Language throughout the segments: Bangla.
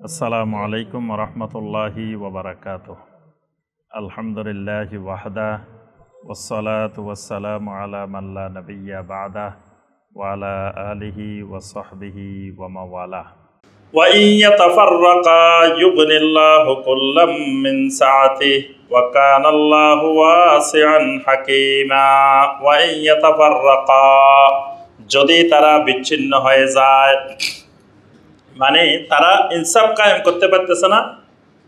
আসসালামু আলাইকুম রহমতুল্লাহি ওবরাকাত আলহামদুলিল্লাহ ওয়াহদা ওসলাত ওয়াসালাম আলা মাল্লা নবিয়া বাদা ওয়ালা আলিহি ওসহবিহি ওয়ামাওয়ালা وإن يتفرقا يغني الله كلا من سعته وكان الله واسعا حكيما وإن يتفرقا যদি তারা বিচ্ছিন্ন হয়ে যায় মানে তারা ইনসাফ কায়েম করতে পারতেছে না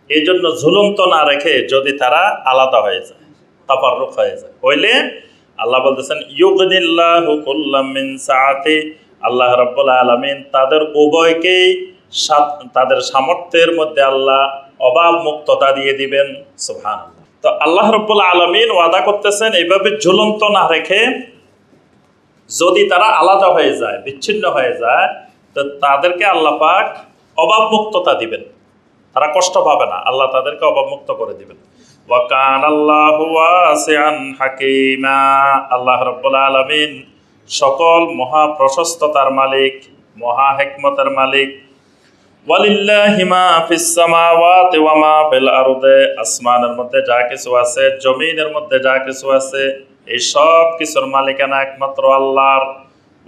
এই জন্য ঝুলন্ত না রেখে যদি তারা আলাদা হয়ে যায় তাফাররুক হয়ে যায়। হইলে আল্লাহ বলতেছেন ইউগনিল্লাহু কুল্লাম মিন সাআতি আল্লাহ রাব্বুল আলামিন তাদের উভয়কেই তাদের সামর্থ্যের মধ্যে আল্লাহ অভাব মুক্ততা দিয়ে দিবেন, সুবহানাল্লাহ। তো আল্লাহ রাব্বুল আলামিন ওয়াদা করতেছেন এইভাবে ঝুলন্ত না রেখে যদি তারা আলাদা হয়ে যায়, বিচ্ছিন্ন হয়ে যায় তো তাদেরকে আল্লাহ পাক অভাব মুক্ততা দিবেন। তারা কষ্ট পাবে না। আল্লাহ তাদেরকে অভাব মুক্ত করে দিবেন। ওয়াকান আল্লাহ হাকিমা। আল্লাহ রাব্বুল আলামিন সকল মহা প্রশস্ততার মালিক। মহা হেকমতের মালিক আসমানের মধ্যে যা কিছু আছে, জমিনের মধ্যে যা কিছু আছে, এই সব কিছুর মালিকানা একমাত্র আল্লাহর।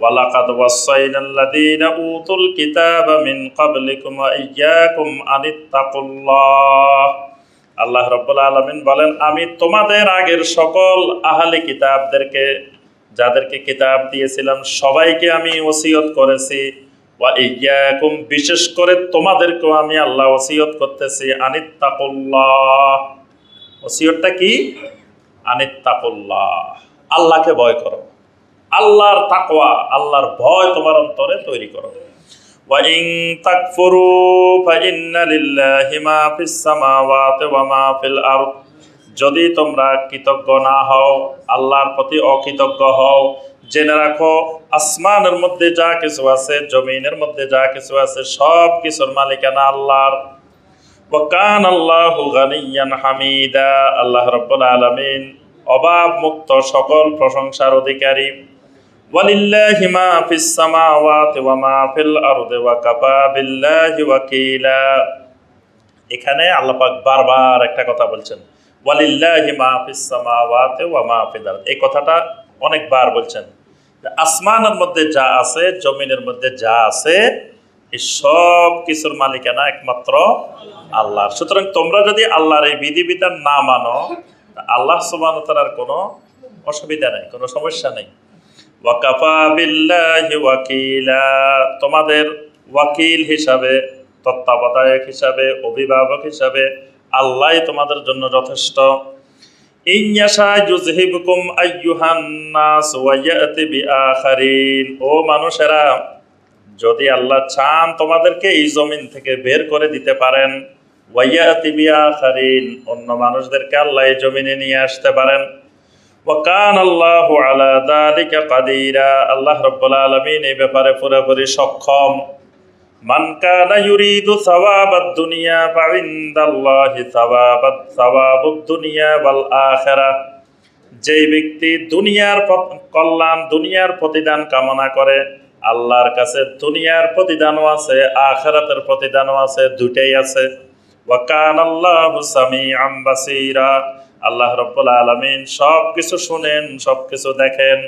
ওয়ালাকাদ ওয়াসাইনাল্লাযীনা উতুল কিতাবা মিন ক্বাবলিকুম ওয়া ইয়্যাকুম আনিত্তাকুল্লাহ। আল্লাহ রাব্বুল আলামিন বলেন, আমি তোমাদের আগের সকল আহলে কিতাবদেরকে, যাদেরকে কিতাব দিয়েছিলাম, সবাইকে আমি ওসিয়ত করেছি। ওয়া ইয়াকুম, বিশেষ করে তোমাদেরকেও আমি আল্লাহ ওসিয়ত করতেছি। আনিত্তাকুল্লাহ। ওসিয়তটা কি? আনিত্তাকুল্লাহ। আল্লাহকে ভয় করো। আল্লাহর তাকওয়া আল্লাহর ভয় তোমার অন্তরে তৈরি করো وإن تكفروا فإن لله ما في السماوات وما في الأرض যদি তোমরা কৃতজ্ঞ না হও আল্লাহর প্রতি অকৃতজ্ঞ হও জেনে রাখো আসমানের মধ্যে যা কিছু আছে জমিনের মধ্যে যা কিছু আছে সব কিছুর মালিকানা আল্লাহর ওয়াকান আল্লাহু গানিয়ান হামিদা আল্লাহ রাব্বুল আলামিন অভাব মুক্ত সকল প্রশংসার অধিকারী ফিস সামাওয়াতি ওয়া মা ফিল আরদি ওয়া কাফা বিল্লাহি ওয়াকিলা। এখানে আল্লাহ পাক বারবার একটা কথা বলছেন, ওয়ালিল্লাহি মা ফিস সামাওয়াতি ওয়া মা ফিল আরদ। এই কথাটা অনেকবার বলছেন। আসমানের মধ্যে যা আছে, জমিনের মধ্যে যা আছে, এই সব কিছুর মালিকানা একমাত্র আল্লাহ সুতরাং তোমরা যদি আল্লাহর এই বিধিবিধান না মানো আল্লাহ সুবহানাহু ওয়া কোনো অসুবিধা নেই, কোনো সমস্যা নেই। ওয়াকাফা বিল্লাহি ওয়াকিলা। তোমাদের ওয়াকিল হিসাবে, তত্ত্বাবধায়ক হিসাবে, অভিভাবক হিসাবে আল্লাহ তোমাদের জন্য যথেষ্ট। ও মানুষেরা, যদি আল্লাহ চান তোমাদেরকে এই জমিন থেকে বের করে দিতে পারেন ওয়াইয়াতি বিআখারিন। অন্য মানুষদেরকে আল্লাহ এই জমিনে নিয়ে আসতে পারেন। ওয়াকান আল্লাহ আলা দালিকা কাদিরা। আল্লাহ রব্বুল আলামিন এই ব্যাপারে পুরোপুরি সক্ষম। মান কানা ইউরিদু সাওয়াবাদ দুনিয়া ফাইন্দাল্লাহি সাওয়াবাত সাওয়াবুদ দুনিয়া ওয়াল আখিরাহ যেই ব্যক্তি দুনিয়ার কল্যাণ, দুনিয়ার প্রতিদান কামনা করে, আল্লাহর কাছে দুনিয়ার প্রতিদানও আছে, আখিরাতের প্রতিদানও আছে দুটেই আছে। ওয়াকান আল্লাহু সামিআম বাসীরা। আল্লাহ রব্বুল আলামিন সব কিছু শুনেন সব কিছু দেখেন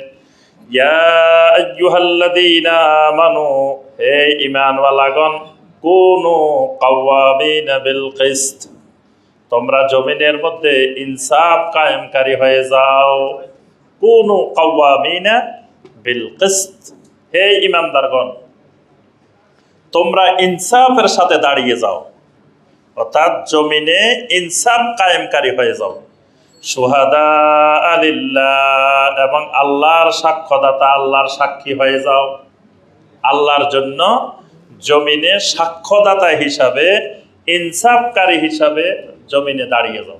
হে ঈমানওয়ালাগণ, কুনু কাওয়ামিনা বিল কিসত তোমরা জমিনের মধ্যে ইনসাফ কায়েমকারী হয়ে যাও। কুনু কাওয়ামিনা বিল কিসত হে ঈমানদারগণ, তোমরা ইনসাফের সাথে দাঁড়িয়ে যাও, অর্থাৎ জমিনে ইনসাফ কায়েমকারী হয়ে যাও। সুহাদা আলিল্লাহ, এবং আল্লাহর সাক্ষ্যদাতা আল্লাহর সাক্ষী হয়ে যাও। আল্লাহর জন্য জমিনে সাক্ষ্যদাতা হিসাবে, ইনসাফকারী হিসাবে জমিনে দাঁড়িয়ে যাও।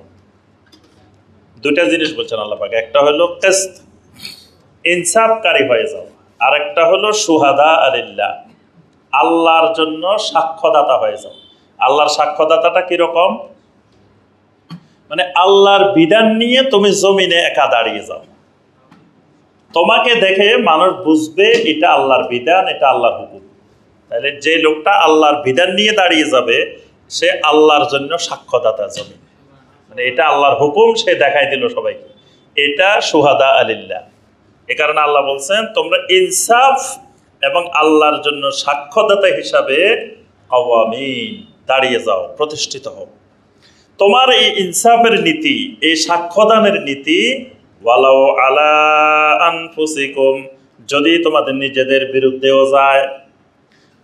দুটা জিনিস বলছেন আল্লাহ একটা হলো কেস্ত, ইনসাফকারী হয়ে যাও। আর একটা হলো সুহাদা আলিল্লাহ, আল্লাহর জন্য সাক্ষ্যদাতা হয়ে যাও। আল্লাহর সাক্ষ্যদাতাটা কীরকম? মানে আল্লাহর বিধান নিয়ে তুমি জমিনে একা দাঁড়িয়ে যাও। তোমাকে দেখে মানুষ বুঝবে এটা আল্লাহর বিধান, এটা আল্লাহর হুকুম। তাহলে যে লোকটা আল্লাহর বিধান নিয়ে দাঁড়িয়ে যাবে, সে আল্লাহর জন্য সাক্ষ্যদাতা জমি। মানে এটা আল্লাহর হুকুম, সে দেখাই দিল সবাইকে। এটা সুহাদা আলিল্লাহ। এ কারণে আল্লাহ বলছেন, তোমরা ইনসাফ এবং আল্লাহর জন্য সাক্ষ্যদাতা হিসাবে আওয়ামিন দাঁড়িয়ে যাও, প্রতিষ্ঠিত হও। তোমার এই ইনসাফের নীতি, এই সাক্ষ্যদানের নীতি ওয়ালাও আলা আনফুসিকুম, যদি তোমাদের নিজেদের বিরুদ্ধেও যায়।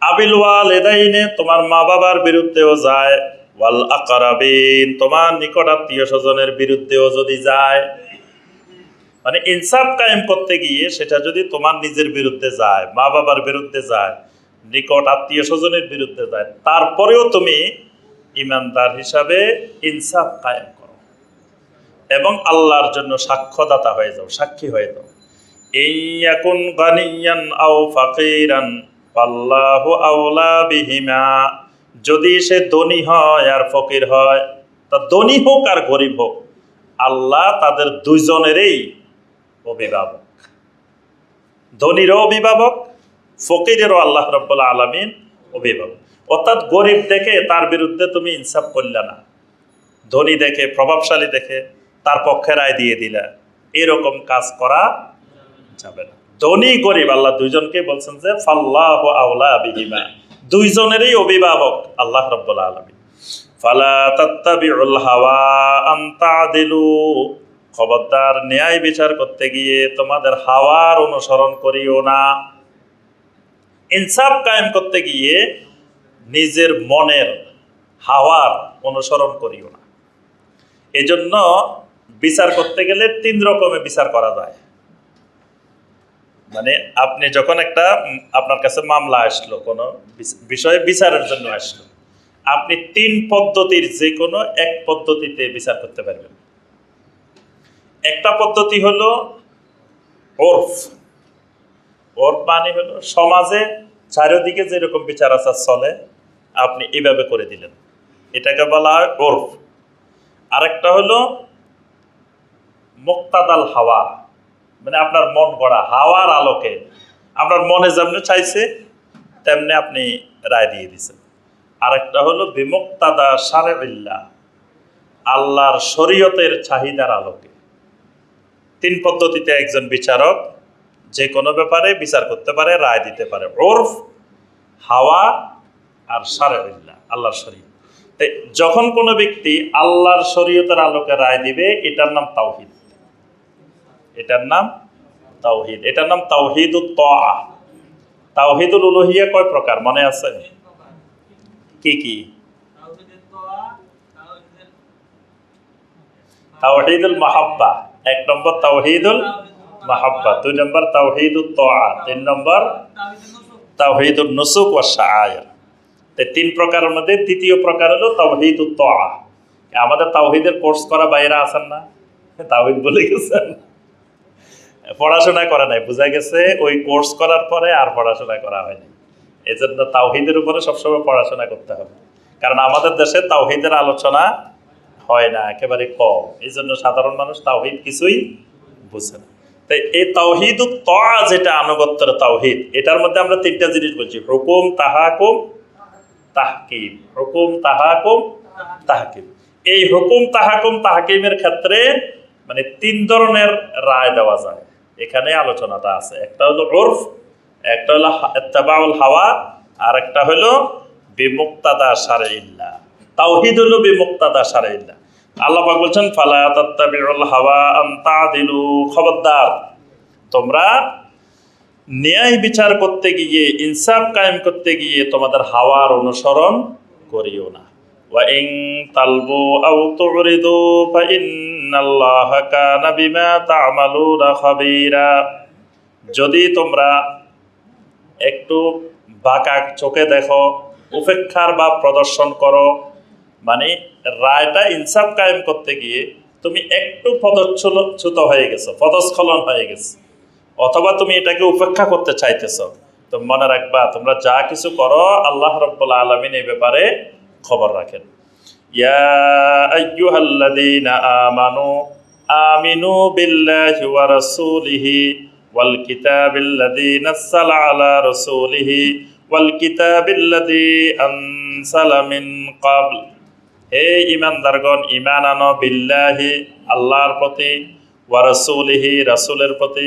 আবিল ওয়ালেদাইনে, তোমার মা বাবার বিরুদ্ধেও যায়। ওয়াল আকরাবিন, তোমার নিকট আত্মীয় স্বজনের বিরুদ্ধেও যদি যায়। মানে ইনসাফ কায়েম করতে গিয়ে সেটা যদি তোমার নিজের বিরুদ্ধে যায় মা বাবার বিরুদ্ধে যায়, নিকট আত্মীয় স্বজনের বিরুদ্ধে যায়, তারপরেও তুমি ইমানদার হিসাবে ইনসাফ কায়েম করো। এবং আল্লাহর জন্য সাক্ষ্যদাতা হয়ে যাও, সাক্ষী হয়ে যাও। এই এখন গানিয়ান আও ফাকিরান আল্লাহ আওলা বিহিমা। যদি সে ধনী হয় আর ফকির হয়, তা ধনী হোক আর গরিব হোক, আল্লাহ তাদের দুইজনেরই অভিভাবক। ধনীরও অভিভাবক, ফকিরেরও আল্লাহ রব্বুল্লা আলমিন অভিভাবক। অর্থাৎ গরিব দেখে তার বিরুদ্ধে তুমি ইনসাফ করলে না। ধনী দেখে, প্রভাবশালী দেখে তার পক্ষে রায় দিয়ে দিলা। এরকম কাজ করা যাবে না। ধনী, গরিব, আল্লাহ দুইজনকে বলছেন যে, ফাল্লাহ আউলা বিহিমা। দুইজনেরই অভিভাবক আল্লাহ রব্বুল আলমী ফালা তাত্তাবিউল হাওয়া আন তাদিলু। খবরদার ন্যায় বিচার করতে গিয়ে তোমাদের হাওয়ার অনুসরণ করিও না। ইনসাফ কায়েম করতে গিয়ে নিজের মনের হাওয়ার অনুসরণ করিও না। এজন্য বিচার করতে গেলে তিন রকমের বিচার করা যায়। মানে আপনি যখন একটা, আপনার কাছে মামলা আসলো, কোনো বিষয়ে বিচারের জন্য আসলো, আপনি তিন পদ্ধতির যে কোনো এক পদ্ধতিতে বিচার করতে পারবেন। একটা পদ্ধতি হলো ওরফ। ওরফ মানে হলো সমাজে চারিদিকে যেরকম বিচার আচার চলে আপনি এইভাবে করে দিলেন। এটাকে বলা হয় ওরফ। আরেকটা হলো মুক্তাদাল হাওয়া। মানে আপনার মন গড়া, হাওয়ার আলোকে। আপনার মনে যেমনি চাইছে, তেমনি আপনি রায় দিয়ে দিছেন আরেকটা হলো বিমুক্তাদা সারেবিল্লা আল্লাহর শরীয়তের চাহিদার আলোকে। তিন পদ্ধতিতে একজন বিচারক যে কোনো ব্যাপারে বিচার করতে পারে, রায় দিতে পারে। ওরফ, হাওয়া আর সারেবিল্লা আল্লাহর শরীয়ত। তাই যখন কোনো ব্যক্তি আল্লাহর শরীয়তের আলোকে রায় দিবে, এটার নাম তাওহিদ। এটার নাম তাওহিদ। এটার নাম তাওহিদুত তআ তাওহিদুল উলুহিয়া কয় প্রকার? মনে আছে? কি কি? তাওহিদুল মাহাব্বা। এক নম্বর তাওহিদুল মাহাব্বা, দুই নম্বর তাওহিদুত তআ তিন নম্বর তাওহিদুল নুসুক ওয়া শাআইর। তো তিন প্রকারের মধ্যে তৃতীয় প্রকার হলো তাওহিদ তআ আমাদের তাওহিদের কোর্স করা বাইরা আছেন না? তাওহিদ বলে গেছেন। পড়াশোনা করে নাই, বোঝা গেছে ওই কোর্স করার পরে আর পড়াশোনা করা হয়নি এই জন্য তাওহিদের উপরে সবসময় পড়াশোনা করতে হবে। কারণ আমাদের দেশে তাওহিদের আলোচনা হয় না, একেবারে কম। এই জন্য সাধারণ মানুষ তাওহিদ কিছুই বুঝে না। তাই এই তাওহিদ তা যেটা আনুগত্যের তাওহিদ, এটার মধ্যে আমরা তিনটা জিনিস বলছি, হুকুম, তাহাকুম তাহকিম। হুকুম তাহাকুম, তাহকিম। এই হুকুম তাহাকুম, তাহকিমের ক্ষেত্রে মানে তিন ধরনের রায় দেওয়া যায়। এখানে আলোচনাটা আছে। একটা হলো ওরফ একটা হলো এত্তাবাউল হাওয়া, আর একটা হলো বিমুক্তাদা সারে ইল্লা তাওহিদ হলো বিমুক্তাদা সারে ইল্লা আল্লাহ বলছেন, ফালা তাত্তাবিউল হাওয়া আন তাদিলু খবরদার। তোমরা ন্যায় বিচার করতে গিয়ে ইনসাফ কায়েম করতে গিয়ে তোমাদের হাওয়ার অনুসরণ করিও না وإن تلبوا أو تعرضوا فإن الله كان بما تعملون خبيرا যদি তোমরা একটু বাঁকা চোখে দেখো উপেক্ষার বা প্রদর্শন করো মানে রায়টা ইনসাফ কায়েম করতে গিয়ে তুমি একটু পদচ্ছুত হয়ে গেছো পদস্খলন হয়ে গেছে অথবা তুমি এটাকে উপেক্ষা করতে চাইতেছ, তো মনে রাখবা, তোমরা যা কিছু করো, আল্লাহ রব্বুল আলমিন এই ব্যাপারে খবর রাখেন। ইয়া আমানু আমিনু বিল্লাহি ওয়া রাসূলিহি ওয়াল কিতাবিল্লাযী নাযালা আলা রাসূলিহি ওয়াল কিতাবিল্লাযী আনসালা মিন ক্বাবল। হে ইমানদারগণ ইমান আনো বিল্লাহি, আল্লাহর প্রতি ওয়া রাসূলিহি, রাসূলের প্রতি।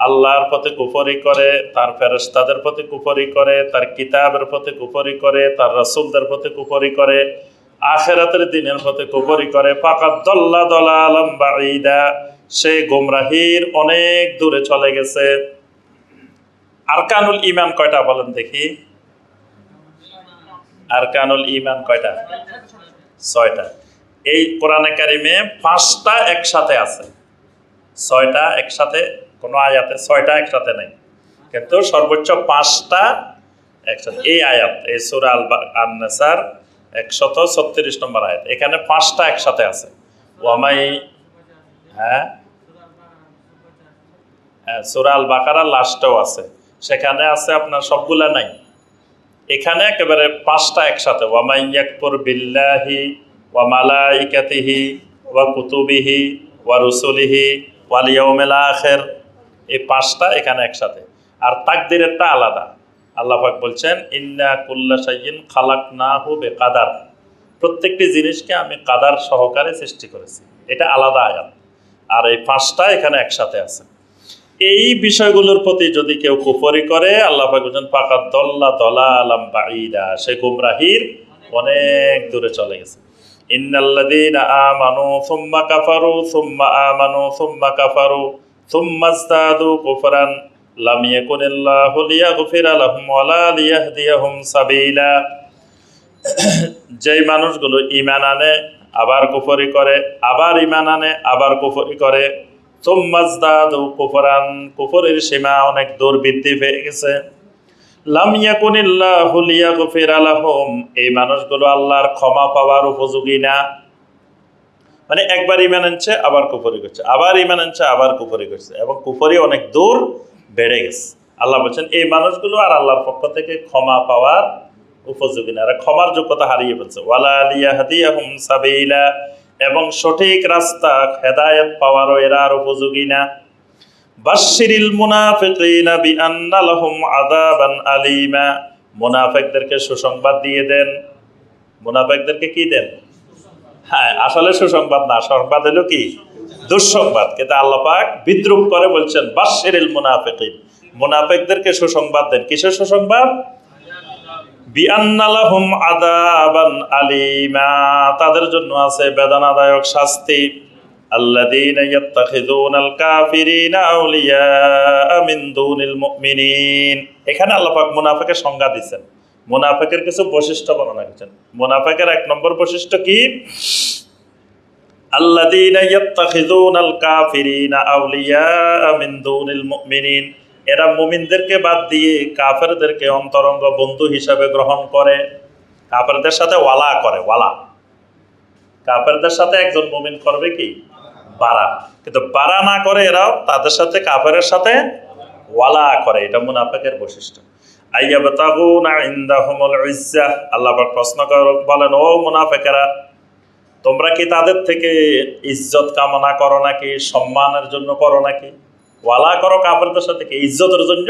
আল্লাহর পথে কুফরি করে, তার ফেরেশতাদের প্রতি কুফরি করে, তার কিতাবের প্রতি কুফরি করে, তার রসুলদের প্রতি কুফরি করে, আখেরাতের দিনের পথে কুফরি করে। ফাকাদ দল্লা দলালাম বাঈদা, সে গোমরাহির অনেক দূরে চলে গেছে। আরকানুল ইমান কয়টা বলেন দেখি? আরকানুল ইমান কয়টা? ছয়টা। এই কোরআনে কারিমে পাঁচটা একসাথে আছে। ছয়টা একসাথে কোনো আয়াতে ছয়টা একসাথে নেই। কিন্তু সর্বোচ্চ পাঁচটা একসাথে। এই আয়াত, এই সুরা আল আনসার একশত ছত্রিশ নম্বর আয়াত, এখানে পাঁচটা একসাথে আছে। ওয়ামাই হ্যাঁ? হ্যাঁ সুরা আল বাকারা লাস্টেও আছে। সেখানে আছে আপনার সবগুলা নাই। এখানে একেবারে পাঁচটা একসাথে। ওয়ামাইয়াকপুর বিল্লাহি ওয়া মালাইকাতিহি ওয়া কুতুবিহি ওয়া রুসুলিহি ওয়াল ইয়াউমিল আখির। এই পাঁচটা এখানে একসাথে। আর তাকদিরেরটা আলাদা। আল্লাহ পাক বলছেন, ইন্না কুল্লা শাইইন খালাকনাহু বিকাদার। প্রত্যেকটি জিনিসকে আমি কাদার সহকারে সৃষ্টি করেছি। এটা আলাদা আয়াত। আর এই পাঁচটা এখানে একসাথে আছে। এই বিষয়গুলোর প্রতি যদি কেউ কুফরি করে, আল্লাহ পাক বলছেন পাকা দল্লা দলা আলাম বাঈদা। সে গুমরাহির অনেক দূরে চলে গেছে। ইন্নাল্লাযীনা আমানু সুম্মা কাফারু, সুম্মা আমানু সুম্মা কাফারু। সুম্মা ইজদাদু কুফরান লাম ইয়াকুনিল্লাহু লিয়াগফিরা লাহুম ওয়ালা লিয়াহদিয়াহুম সাবিলা যেই মানুষগুলো ইমান আনে, আবার কুফরি করে, আবার ইমান আনে, আবার কুফরি করে সোম্মাজদাদু কুফরান কুফরের সীমা অনেক দূর বৃদ্ধি পেয়ে গেছে। লাম ইয়াকুনিল্লাহু লিয়াগফিরা লাহুম এই মানুষগুলো আল্লাহর ক্ষমা পাওয়ার উপযোগী না। মানে একবার ইমান আনছে, আবার কুফরি করছে। আবার ইমান আনছে, আবার কুফরি করছে। এবং কুফরি অনেক দূর বেড়ে গেছে। আল্লাহ বলছেন, এই মানুষগুলো আর আল্লাহর পক্ষ থেকে ক্ষমা পাওয়ার উপযোগী না। ক্ষমার যোগ্যতা হারিয়ে ফেলছে। ওয়ালা এবং সঠিক রাস্তা হেদায়েত পাওয়ারও এরা আর উপযোগী না। বাশিরিল মুনাফিকিনা বিআন্না লাহুম আযাবান আলিমা। মুনাফিকদেরকে সুসংবাদ দিয়ে দেন। মুনাফিকদেরকে কি দেন? হ্যাঁ আসলে সুসংবাদ না, সংবাদ হলো কি? দুঃসংবাদ। কিন্তু আল্লাহ পাক বিদ্রুপ করে বলছেন বাশিরিল মুনাফিকিন। মুনাফিকদেরকে সুসংবাদ দেন। কিসের সুসংবাদ? বিআন্নালাহুম আদাবান আলিমা। তাদের জন্য আছে বেদনাদায়ক শাস্তি। আল্লাযীনা ইয়াত্তাখিযুনাল কাফিরিনা আউলিয়া মিন দুনিল মুমিনিন। এখানে আল্লাহ পাক সংজ্ঞা দিয়েছেন মুনাফিকের কিছু বৈশিষ্ট্য বর্ণনা করেছেন। মুনাফিকের এক নম্বর বৈশিষ্ট্য কি? আল্লাযীনা ইয়াত্তাখিযুনাল কাফিরিনা আউলিয়া মিন দুনিল মুমিনিন। এরা মুমিনদেরকে বাদ দিয়ে কাফেরদেরকে অন্তরঙ্গ বন্ধু হিসাবে গ্রহণ করে। কাফেরদের সাথে ওয়ালা করে, ওয়ালা। কাফেরদের সাথে একজন মুমিন করবে কি? বাড়া কিন্তু বাড়া না করে এরাও তাদের সাথে, কাফেরের সাথে ওয়ালা করে। এটা মুনাফেকের বৈশিষ্ট্য। আইয়াবতাগুনা ইনদাহুমুল ইজ্জাহ আল্লাহ প্রশ্ন বলেন, ও মুনাফেকেরা, তোমরা কি তাদের থেকে ইজ্জত কামনা করো নাকি? সম্মানের জন্য করো নাকি? ওয়ালা করো কাফেরদের সাথে কি ইজ্জতের জন্য?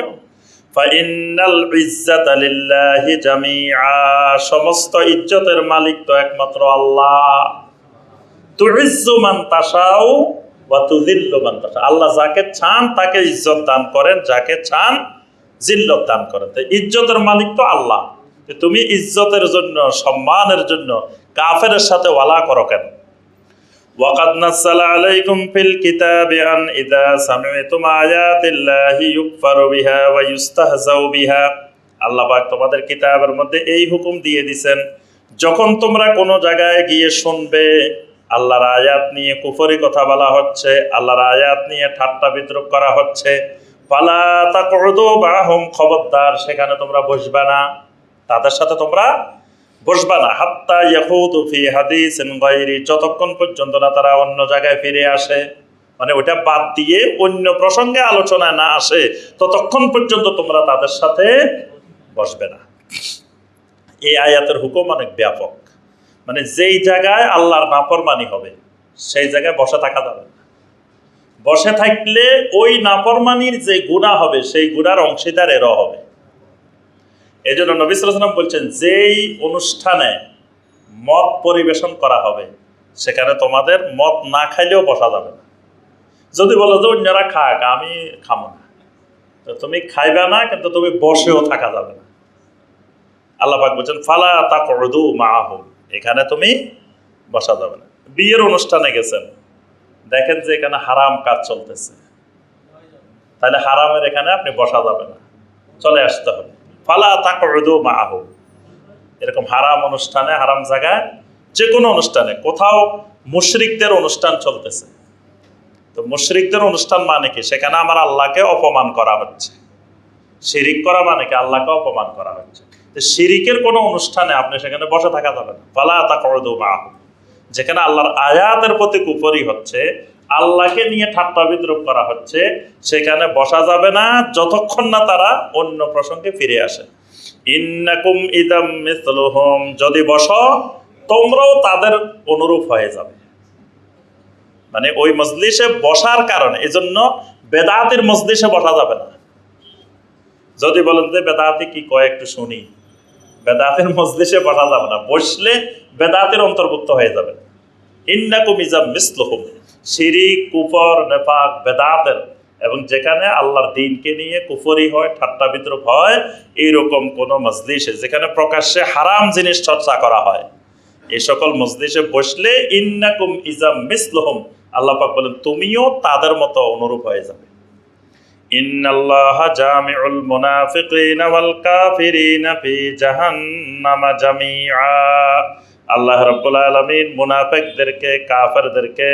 ফাইনাল ইজ্জাত লিল্লাহি জামিআ। সমস্ত ইজ্জতের মালিক তো একমাত্র আল্লাহ। তুইজ্জু মান তাশা আল্লাহ যাকে চান তাকে ইজ্জত দান করেন, যাকে চান জিল্লত দান করেন তো ইজ্জতের মালিক তো আল্লাহ তো তুমি ইজ্জতের জন্য সম্মানের জন্য কাফেরের সাথে ওয়ালা করো কেন وقد نزل عليكم في الكتاب أن إذا سمعتم آيات الله يكفر بها ويستهزأ بها আল্লাহ পাক তোমাদের কিতাবের মধ্যে এই হুকুম দিয়ে দিছেন যখন তোমরা কোনো জায়গায় গিয়ে শুনবে আল্লাহর আয়াত নিয়ে কুফরি কথা বলা হচ্ছে আল্লাহর আয়াত নিয়ে ঠাট্টা বিদ্রুপ করা হচ্ছে পালা তাকউদু বাহুম খবরদার, সেখানে তোমরা বসবে না। তাদের সাথে তোমরা বসবা না। হাত্তা ইয়াহুদু ফি হাদিসিন গায়রি, যতক্ষণ পর্যন্ত না তারা অন্য জায়গায় ফিরে আসে। মানে ওটা বাদ দিয়ে অন্য প্রসঙ্গে আলোচনায় না আসে, ততক্ষণ পর্যন্ত তোমরা তাদের সাথে বসবে না। এই আয়াতের হুকুম অনেক ব্যাপক। মানে যেই জায়গায় আল্লাহর নাফরমানি হবে, সেই জায়গায় বসে থাকা যাবে বসে থাকলে ওই নাফরমানির যে গুণা হবে, সেই গুণার অংশীদার এরও হবে। এই জন্য নবী সাল্লাম বলছেন, যেই অনুষ্ঠানে মদ পরিবেশন করা হবে, সেখানে তোমাদের মদ না খাইলেও বসা যাবে না। যদি বলো যে অন্যরা খাক, আমি খামো না। তো তুমি খাইবে না, কিন্তু তুমি বসেও থাকা যাবে না। আল্লাহ পাক বলছেন, ফালা তা করদু মাহুম এখানে তুমি বসা যাবে না। বিয়ের অনুষ্ঠানে গেছেন। দেখেন যে এখানে হারাম কাজ চলতেছে। তাহলে হারামের এখানে আপনি বসা যাবে না। চলে আসতে হবে। ফালা তা করদু মাহুম এরকম হারাম অনুষ্ঠানে, হারাম জায়গায় যে কোনো অনুষ্ঠানে, কোথাও মুশরিকদের অনুষ্ঠান চলতেছে। তো মুশরিকদের অনুষ্ঠান মানে কি? সেখানে আমার আল্লাহকে অপমান করা হচ্ছে। শিরিক করা মানে কি? আল্লাহকে অপমান করা হচ্ছে। তো শিরিকের কোনো অনুষ্ঠানে আপনি সেখানে বসে থাকা যাবে না। ফালা করদু মাহুম যেখানে আল্লাহর আয়াতের প্রতি কুপরি হচ্ছে, আল্লাহকে নিয়ে ঠাট্টা বিদ্রুপ করা হচ্ছে, সেখানে বসা যাবে না যতক্ষণ না তারা অন্য প্রসঙ্গে ফিরে আসে। ইন্নাকুম ইদাম মিসলুহুম, যদি বসো, তোমরাও তাদের অনুরূপ হয়ে যাবে। মানে ওই মজলিসে বসার কারণে, এজন্য বেদাতির মজলিসে বসা যাবে না। যদি বলেন যে বেদাতি কি কয়, একটু শুনি। বেদাতের মজলিসে বসা যাবে না, বসলে বেদাতের অন্তর্ভুক্ত হয়ে যাবে। শিরিক, কুফর এবং যেখানে আল্লাহর দিনকে নিয়ে কুফরি হয়, ঠাট্টা বিদ্রুপ হয়, এইরকম কোনো মজলিসে, যেখানে প্রকাশ্যে হারাম জিনিস চর্চা করা হয়। এই সকল মজলিসে বসলে ইন্নাকুম ইজাম মিসলুহুম। আল্লাহ পাক বলেন, তুমিও তাদের মতো অনুরূপ হয়ে যাবে। জামিউল জাহান্নামা আল্লাহ রাব্বুল আলামিন মুনাফিকদেরকে, কাফেরদেরকে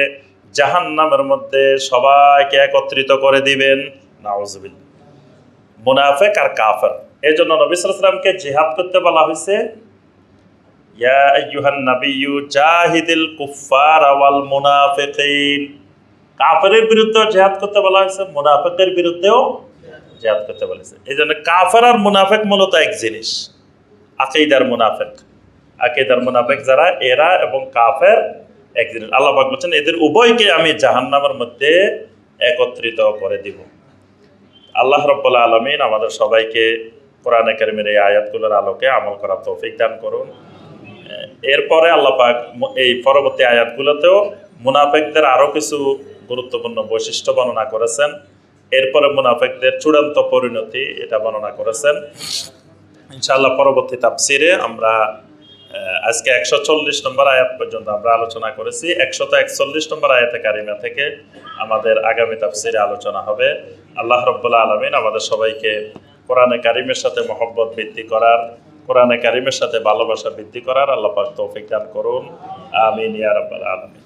জাহান্নামের মধ্যে সবাইকে একত্রিত করে দিবেন। নাউজুবিল্লাহ। মুনাফিক আর কাফের। এই জন্য নবী সাল্লাল্লাহু আলাইহি জিহাদ করতে বলা হয়েছে জাহিদিল কুফফার ওয়াল মুনাফিকিন। কাফেরের বিরুদ্ধেও জেহাদ করতে বলা হয়েছে বিরুদ্ধেও জেহাদ করতে এই জন্য কাফের আর মুনাফেক মূলত এক জিনিস আকেইদার মুনাফেক। আকেইদার মুনাফেক যারা, এরা এবং কাফের এক জিনিস আল্লাহ বলছেন, এদের উভয়কে আমি জাহান্নামের মধ্যে একত্রিত করে দিব। আল্লাহ রব্বুল্লাহ আলমিন আমাদের সবাইকে কোরআনে কারিমের এই আয়াতগুলোর আলোকে আমল করার তৌফিক দান করুন। এরপরে আল্লাহ পাক এই পরবর্তী আয়াতগুলোতেও মুনাফেকদের আরও কিছু গুরুত্বপূর্ণ বৈশিষ্ট্য বর্ণনা করেছেন। এরপরে মুনাফেকদের চূড়ান্ত পরিণতি এটা বর্ণনা করেছেন। ইনশাআল্লাহ পরবর্তী তাফসিরে আমরা আজকে একশো চল্লিশ নম্বর আয়াত পর্যন্ত আমরা আলোচনা করেছি। একশত একচল্লিশ নম্বর আয়াতে কারিমা থেকে আমাদের আগামী তাফসিরে আলোচনা হবে। আল্লাহ রব্বুল্লাহ আলমিন আমাদের সবাইকে কোরআনে কারিমের সাথে মহব্বত বৃদ্ধি করার, কোরআনে কারিমের সাথে ভালোবাসা বৃদ্ধি করার আল্লাহ তৌফিক দান করুন। আমিন ইয়া রাব্বাল আলামিন।